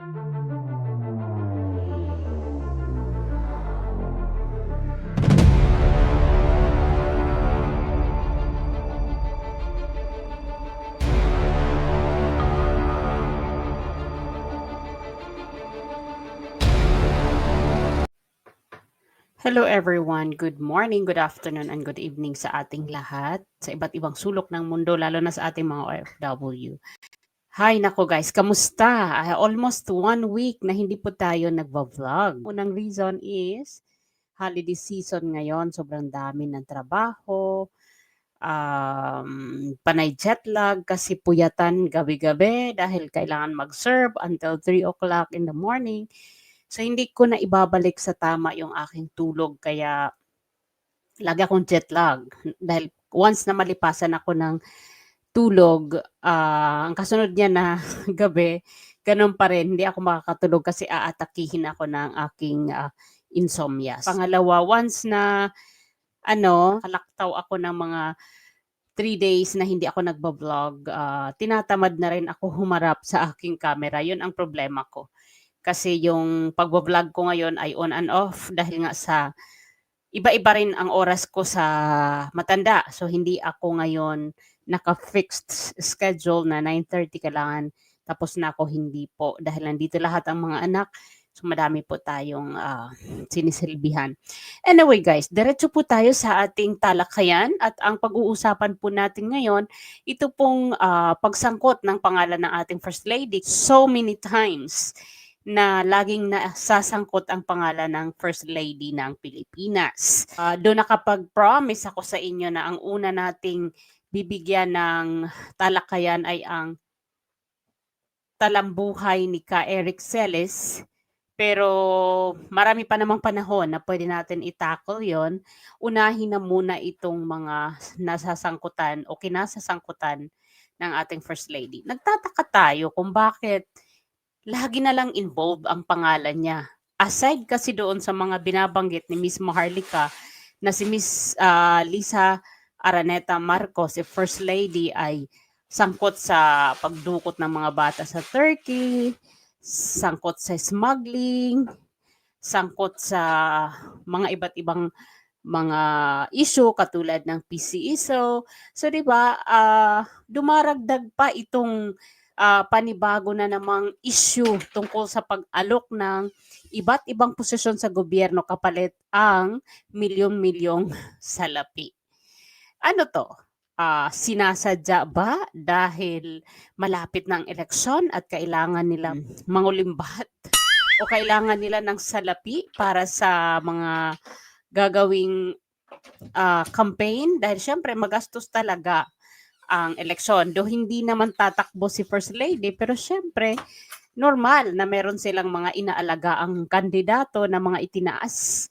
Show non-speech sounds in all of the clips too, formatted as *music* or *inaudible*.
Hello everyone, good morning, good afternoon, and good evening sa ating lahat sa iba't ibang sulok ng mundo, lalo na sa ating mga OFW. Hi nako guys, kamusta? Ah, almost one week na hindi po tayo nagva-vlog. Unang reason is holiday season ngayon, sobrang dami ng trabaho, um, panay jet lag kasi puyatan gabi-gabi dahil kailangan mag-serve until 3 o'clock in the morning. So hindi ko na ibabalik sa tama yung aking tulog kaya lagi akong jet lag dahil once na malipasan ako ng tulog, ah, ang kasunod niya na *laughs* gabi, ganun pa rin, hindi ako makakatulog kasi aatakihin ako ng aking ah, insomnia. Pangalawa, once na ano, kalaktaw ako ng mga three days na hindi ako nagbablog, ah, tinatamad na rin ako humarap sa aking camera. Yun ang problema ko. Kasi yung pagbablog ko ngayon ay on and off dahil nga sa iba-iba rin ang oras ko sa matanda. So hindi ako ngayon naka-fixed schedule na 9:30 kailangan tapos na ako hindi po dahil nandito lahat ang mga anak. So madami po tayong ah, sinisilbihan. Anyway guys, diretso po tayo sa ating talakayan at ang pag-uusapan po natin ngayon, ito pong ah, pagsangkot ng pangalan ng ating First Lady so many times na laging nasasangkot ang pangalan ng First Lady ng Pilipinas. Ah, doon nakapag-promise ako sa inyo na ang una nating bibigyan ng talakayan ay ang talambuhay ni Ka Eric Celes. Pero marami pa namang panahon na pwede natin i-tackle yon. Unahin na muna itong mga nasasangkutan o kinasasangkutan ng ating First Lady. Nagtataka tayo kung bakit lagi na lang involved ang pangalan niya. Aside kasi doon sa mga binabanggit ni Miss Maharlika na si Miss ah, Lisa Araneta Marcos, si First Lady ay sangkot sa pagdukot ng mga bata sa Turkey, sangkot sa smuggling, sangkot sa mga iba't ibang mga issue katulad ng PCISO. So 'di ba, ah, dumaragdag pa itong ah, panibago na namang issue tungkol sa pag-alok ng iba't ibang posisyon sa gobyerno kapalit ang milyon-milyong salapi. Ano to? Ah, sinasadya ba dahil malapit na ang eleksyon at kailangan nila mangulimbat o kailangan nila ng salapi para sa mga gagawing ah, campaign dahil syempre magastos talaga ang eleksyon. Do hindi naman tatakbo si First Lady pero syempre normal na meron silang mga inaalagaang kandidato na mga itinaas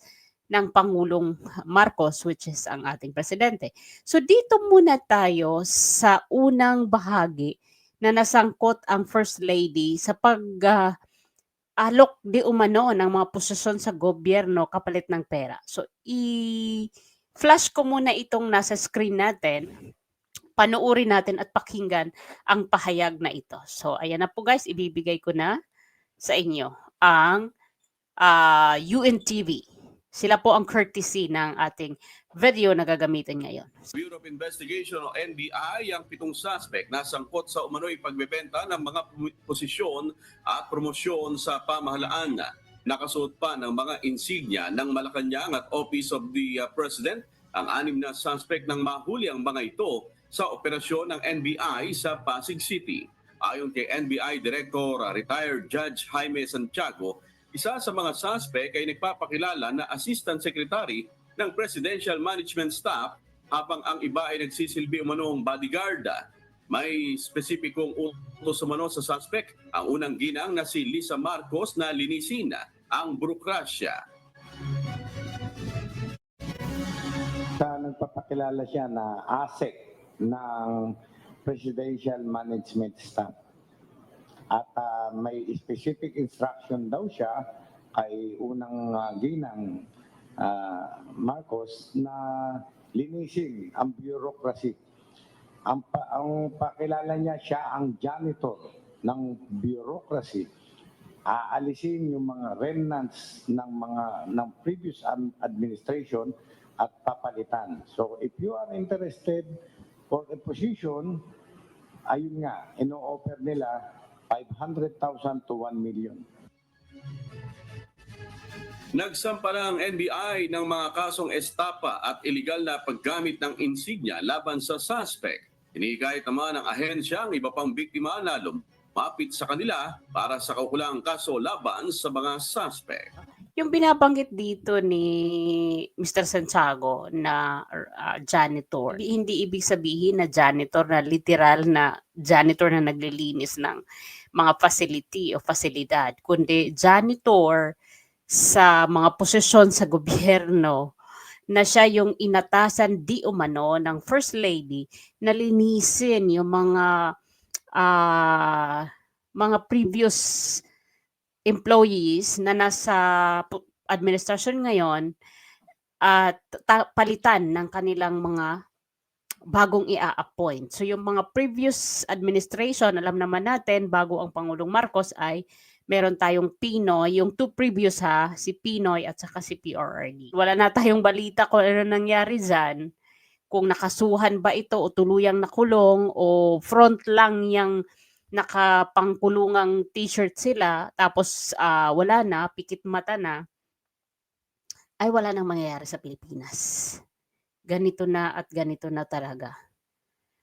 ng Pangulong Marcos which is ang ating presidente. So dito muna tayo sa unang bahagi na nasangkot ang First Lady sa pag ah, alok di umano ng mga posisyon sa gobyerno kapalit ng pera. So i-flash ko muna itong nasa screen natin panoorin natin at pakinggan ang pahayag na ito. So, ayan na po guys, ibibigay ko na sa inyo ang ah, UNTV. Sila po ang courtesy ng ating video na gagamitin ngayon. Bureau of Investigation o NBI ang pitong suspect na sangkot sa umano'y pagbebenta ng mga posisyon at promosyon sa pamahalaan. Nakasuot pa ng mga insignia ng Malacanang at Office of the uh, President ang anim na suspect ng mahuli ang mga ito sa operasyon ng NBI sa Pasig City. Ayon kay NBI Director uh, Retired Judge Jaime Santiago, isa sa mga suspect ay nagpapakilala na Assistant Secretary ng Presidential Management Staff habang ang iba ay nagsisilbi umanong bodyguard. May spesipikong utos umano sa suspect ang unang ginang na si Lisa Marcos na linisin ang burokrasya. sa nagpapakilala siya na ASEC ng Presidential Management Staff. At ah, may specific instruction daw siya kay unang ah, ginang ah, Marcos na linisin ang bureaucracy. Ang, pa, ang pakilala niya siya ang janitor ng bureaucracy aalisin yung mga remnants ng mga ng previous administration at papalitan. So if you are interested for a position, ayun nga, ino-offer nila 500,000 to 1 million. Nagsampa na ang NBI ng mga kasong estapa at iligal na paggamit ng insignia laban sa suspect. Hinihikayat naman ng ahensya ang iba pang biktima na lumapit sa kanila para sa kaukulang kaso laban sa mga suspect. Yung binabanggit dito ni Mr. Santiago na ah, janitor, hindi, hindi ibig sabihin na janitor na literal na janitor na naglilinis ng mga facility o fasilidad, kundi janitor sa mga posisyon sa *laughs* gobyerno na siya yung inatasan di umano ng First Lady na linisin yung mga ah, mga previous employees na nasa administrasyon ngayon at ta- palitan ng kanilang mga bagong ia-appoint. So yung mga previous administration, alam naman natin, bago ang Pangulong Marcos ay meron tayong Pinoy, yung two previous ha, si Pinoy at saka si PRRD. Wala na tayong balita kung ano nangyari dyan, kung nakasuhan ba ito o tuluyang nakulong o front lang yung nakapangkulungang t-shirt sila tapos ah, wala na, pikit mata na, ay wala nang mangyayari sa Pilipinas. Ganito na at ganito na talaga.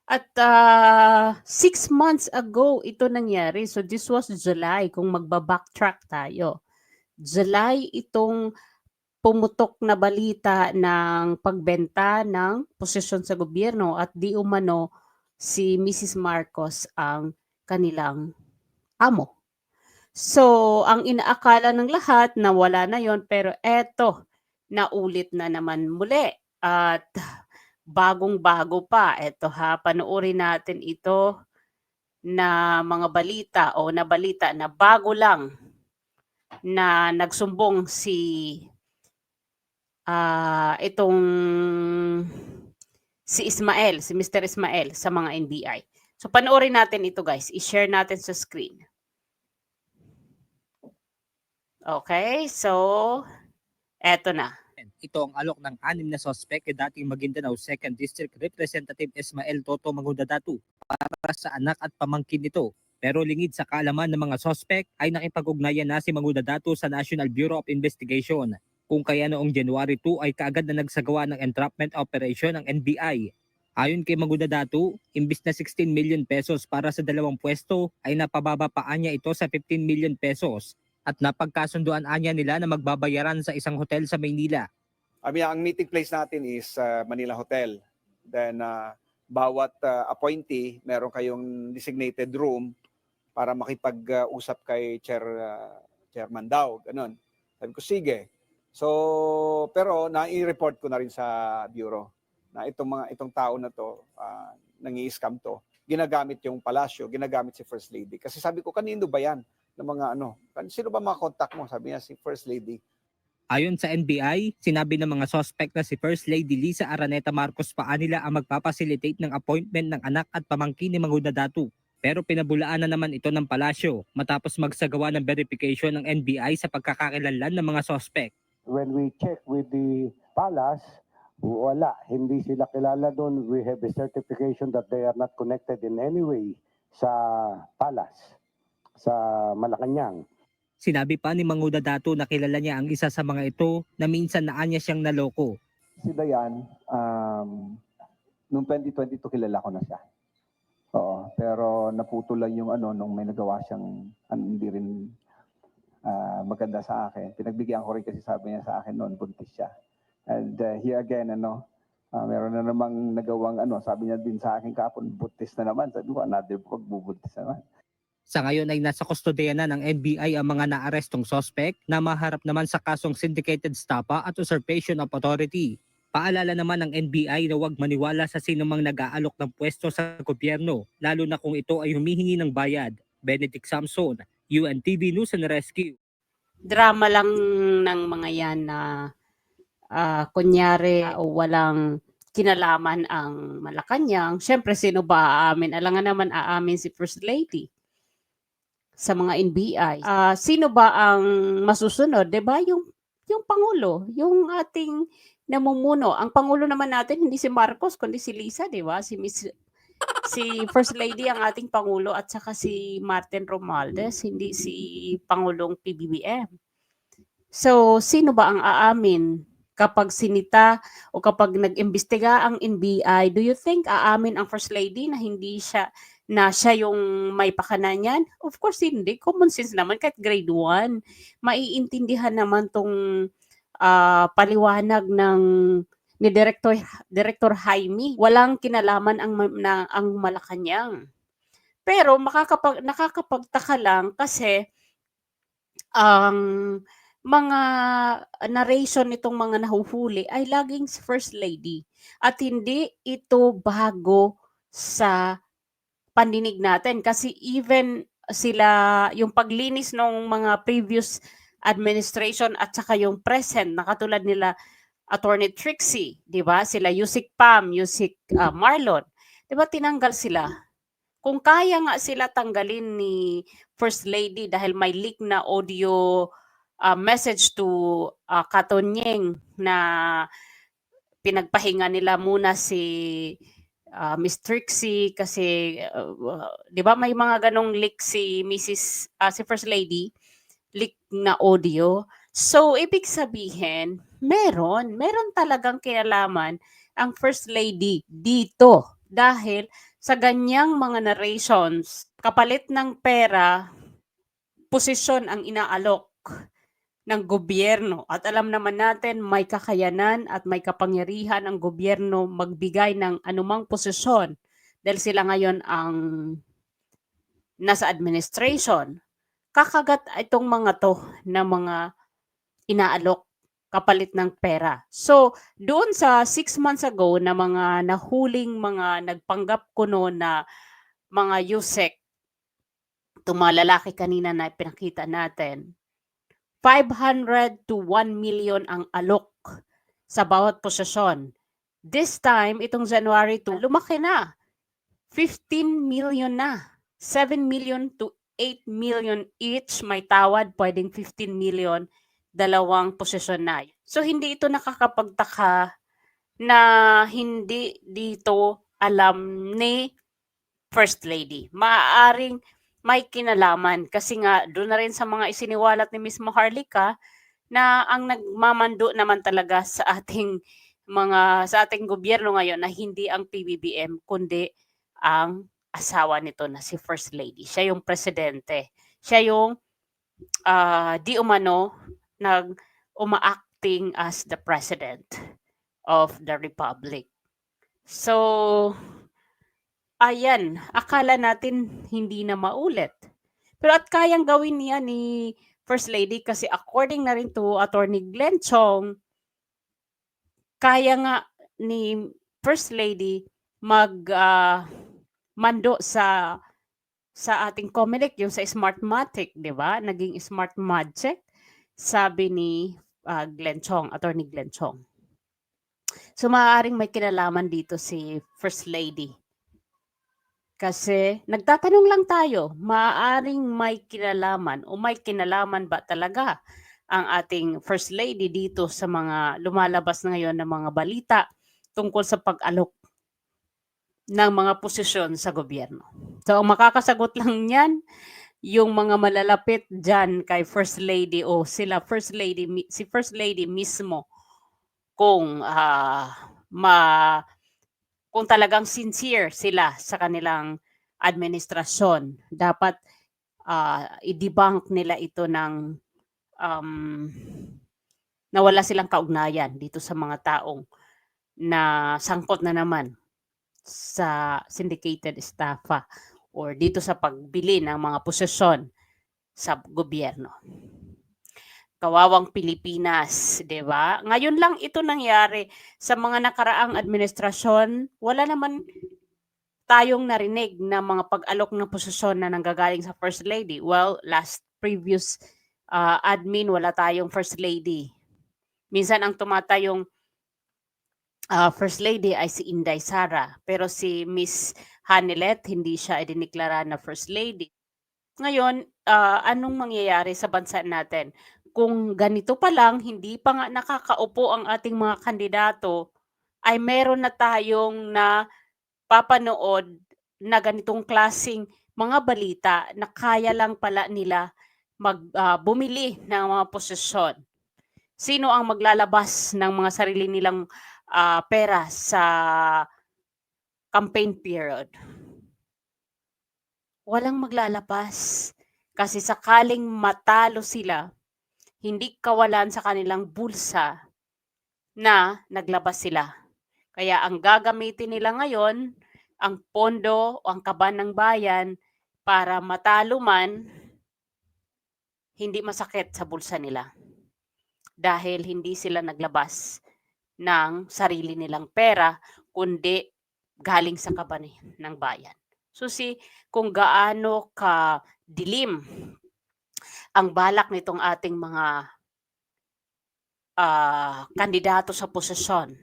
At ah, six months ago ito nangyari. So this was July kung magba-backtrack tayo. July itong pumutok na balita ng pagbenta ng posisyon sa gobyerno at di umano si Mrs. Marcos ang kanilang amo. So, ang inaakala ng lahat na wala na yon pero eto, naulit na naman muli. At bagong-bago pa. Eto ha, panoorin natin ito na mga balita o na balita na bago lang na nagsumbong si ah itong si Ismael, si Mr. Ismael sa mga NBI. So panoorin natin ito guys, i-share natin sa screen. Okay, so eto na. Ito ang alok ng anim na sospek kay dating Maguindanao 2nd District Representative Ismael Toto Mangudadatu para sa anak at pamangkin nito. Pero lingid sa kaalaman ng mga sospek ay nakipag-ugnayan na si Mangudadatu sa National Bureau of Investigation kung kaya noong January 2 ay kaagad na nagsagawa ng entrapment operation ng NBI. Ayon kay Magudadatu, imbis na 16 million pesos para sa dalawang pwesto ay napababa pa niya ito sa 15 million pesos at napagkasunduan anya nila na magbabayaran sa isang hotel sa Maynila. I mean, ang meeting place natin is uh, Manila Hotel. Then, uh, bawat uh, appointee, meron kayong designated room para makipag-usap kay chair, uh, chairman daw. Ganun. Sabi ko, sige. So, pero nai-report ko na rin sa bureau na itong mga itong tao na to, uh, nangi-scam to, ginagamit yung palasyo, ginagamit si First Lady. Kasi sabi ko, kanino ba yan? Ng mga ano, sino ba mga contact mo? Sabi niya, si First Lady. Ayon sa NBI, sinabi ng mga sospek na si First Lady Lisa Araneta Marcos pa nila ang magpapacilitate ng appointment ng anak at pamangkin ni Mangudadatu. Pero pinabulaan na naman ito ng palasyo matapos magsagawa ng verification ng NBI sa pagkakakilanlan ng mga sospek. When we check with the palace, wala, hindi sila kilala doon. We have a certification that they are not connected in any way sa palace, sa Malacanang. Sinabi pa ni Mangudadatu na kilala niya ang isa sa mga ito na minsan naanya siyang naloko. si Dayan, um, noong 2022 kilala ko na siya. Oo, pero naputo lang yung ano nung may nagawa siyang hindi rin ah, maganda sa akin. Pinagbigyan ko rin kasi sabi niya sa akin noon, buntis siya. And uh, here again, ano, ah, meron na namang nagawang ano, sabi niya din sa akin kapon, buntis na naman. Sabi ko, another pag bubuntis na naman. Sa ngayon ay nasa kustodiya na ng NBI ang mga naarestong sospek na maharap naman sa kasong syndicated stapa at usurpation of authority. Paalala naman ng NBI na huwag maniwala sa sinumang nag-aalok ng pwesto sa gobyerno, lalo na kung ito ay humihingi ng bayad. Benedict Samson, UNTV News and Rescue. drama lang ng mga yan na ah, kunyari o walang kinalaman ang Malacanang. Siyempre, sino ba aamin? Alangan naman aamin si First Lady. Sa mga NBI. Ah, sino ba ang masusunod? 'Di ba yung yung pangulo, yung ating namumuno. Ang pangulo naman natin hindi si Marcos kundi si Lisa, 'di ba? Si Miss si First Lady ang ating pangulo at saka si Martin Romualdez, hindi si Pangulong PBBM. So, sino ba ang aamin kapag sinita o kapag nag-imbestiga ang NBI? Do you think aamin ang First Lady na hindi siya na siya yung may pakanan yan? Of course, hindi. Common sense naman, kahit grade 1, maiintindihan naman tong ah, paliwanag ng ni Director Director Jaime. Walang kinalaman ang na, ang Malacanang. Pero makakapag nakakapagtaka lang kasi ang mga narration nitong mga nahuhuli ay laging First Lady at hindi ito bago sa pandinig natin kasi even sila yung paglinis ng mga previous administration at saka yung present na katulad nila Attorney Trixie, 'di ba? Sila Yusik Pam, Yusik ah, Marlon, 'di ba tinanggal sila? Kung kaya nga sila tanggalin ni First Lady dahil may leak na audio ah, message to ah, Katonyeng na pinagpahinga nila muna si ah, Miss Trixie kasi uh, 'di ba may mga ganong leak si Mrs. ah, si First Lady leak na audio. So ibig sabihin, meron, meron talagang kinalaman ang First Lady dito dahil sa ganyang mga narrations, kapalit ng pera, posisyon ang inaalok ng gobyerno. At alam naman natin may kakayanan at may kapangyarihan ang gobyerno magbigay ng anumang posisyon dahil sila ngayon ang nasa administration. Kakagat itong mga to na mga inaalok kapalit ng pera. So, doon sa six months ago na mga nahuling mga nagpanggap kuno na mga USEC, itong mga lalaki kanina na pinakita natin, 500 to 1 million ang alok sa bawat posisyon. This time, itong January 2, lumaki na. 15 million na. 7 million to 8 million each may tawad, pwedeng 15 million, dalawang posisyon na. So, hindi ito nakakapagtaka na hindi dito alam ni First Lady. Maaaring may kinalaman kasi nga doon na rin sa mga isiniwalat ni Miss Maharlika na ang nagmamando naman talaga sa ating mga sa ating gobyerno ngayon na hindi ang PBBM kundi ang asawa nito na si First Lady. Siya yung presidente. Siya yung ah, di umano nag umaacting as the president of the republic. So ayan, akala natin hindi na maulit. Pero at kayang gawin niya ni First Lady kasi according na rin to Attorney Glenn Chong, kaya nga ni First Lady mag ah, mando sa sa ating Comelec, yung sa Smartmatic, di ba? Naging Smartmagic, sabi ni ah, Glenn Chong, Attorney Glenn Chong. So maaaring may kinalaman dito si First Lady. Kasi nagtatanong lang tayo, maaaring may kinalaman o may kinalaman ba talaga ang ating First Lady dito sa mga lumalabas na ngayon ng mga balita tungkol sa pag-alok ng mga posisyon sa gobyerno. So ang makakasagot lang niyan, yung mga malalapit dyan kay First Lady o sila First Lady, si First Lady mismo kung ah, ma kung talagang sincere sila sa kanilang administrasyon. Dapat ah, i-debunk nila ito ng um, na wala silang kaugnayan dito sa mga taong na sangkot na naman sa syndicated estafa or dito sa pagbili ng mga posisyon sa gobyerno. Kawawang Pilipinas, 'di ba? Ngayon lang ito nangyari sa mga nakaraang administrasyon, wala naman tayong narinig na mga pag-alok ng posisyon na nanggagaling sa First Lady. Well, last previous ah, admin, wala tayong First Lady. Minsan ang tumatayong ah, First Lady ay si Inday Sara. Pero si Miss Hanilet, hindi siya idiniklara na First Lady. Ngayon, ah, anong mangyayari sa bansa natin? Kung ganito pa lang, hindi pa nga nakakaupo ang ating mga kandidato, ay meron na tayong na papanood na ganitong klasing mga balita na kaya lang pala nila mag ah, bumili ng mga posisyon. Sino ang maglalabas ng mga sarili nilang ah, pera sa campaign period? Walang maglalabas. Kasi sakaling matalo sila, hindi kawalan sa kanilang bulsa na naglabas sila. Kaya ang gagamitin nila ngayon, ang pondo o ang kaban ng bayan para matalo man, hindi masakit sa bulsa nila. Dahil hindi sila naglabas ng sarili nilang pera, kundi galing sa kaban ng bayan. So see, kung gaano ka dilim ang balak nitong ating mga ah, kandidato sa posisyon.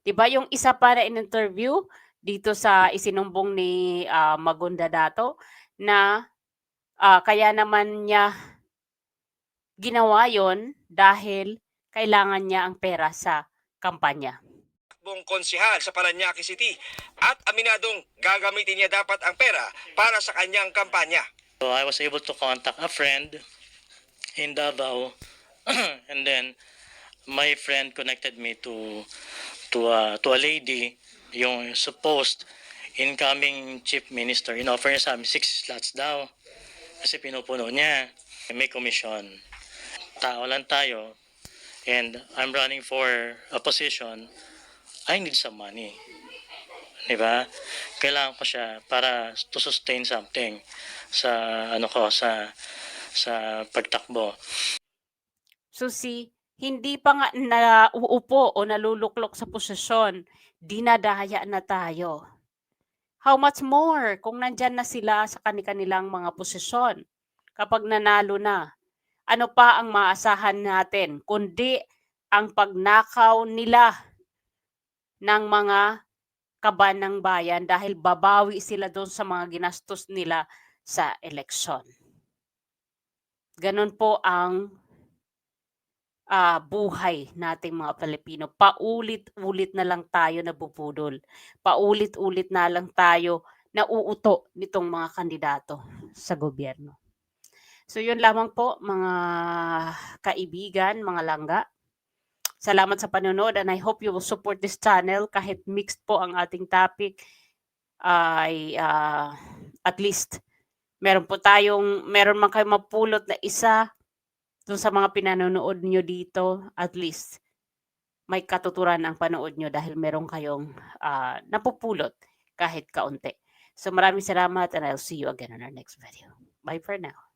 'Di ba yung isa pa na in-interview dito sa isinumbong ni ah, Magunda Dato na ah, kaya naman niya ginawa yon dahil kailangan niya ang pera sa kampanya. takbong konsihal sa Paranaque City at aminadong gagamitin niya dapat ang pera para sa kanyang kampanya. So I was able to contact a friend in Davao, *clears throat* and then my friend connected me to to a to a lady, yung supposed incoming chief minister. Inoffer niya sa amin six slots daw kasi pinupuno niya. May commission. Tao lang tayo and I'm running for a position. I need some money. Di ba? Kailangan ko siya para to sustain something sa ano ko sa sa pagtakbo. See, hindi pa nga nauupo o naluluklok sa posisyon, dinadaya na tayo. How much more kung nandyan na sila sa kanilang mga posisyon kapag nanalo na? Ano pa ang maasahan natin kundi ang pagnakaw nila ng mga kaban ng bayan dahil babawi sila doon sa mga ginastos nila sa eleksyon. Ganon po ang ah, buhay nating mga Pilipino. Paulit-ulit na lang tayo nabubudol. Paulit-ulit na lang tayo nauuto nitong mga kandidato sa gobyerno. So yun lamang po mga kaibigan, mga langga. Salamat sa panonood and I hope you will support this channel kahit mixed po ang ating topic ay ah, at least meron po tayong meron man kayo mapulot na isa dun sa mga pinanonood nyo dito, at least may katuturan ang panood nyo dahil meron kayong ah, napupulot kahit kaunti. So maraming salamat and I'll see you again on our next video. Bye for now.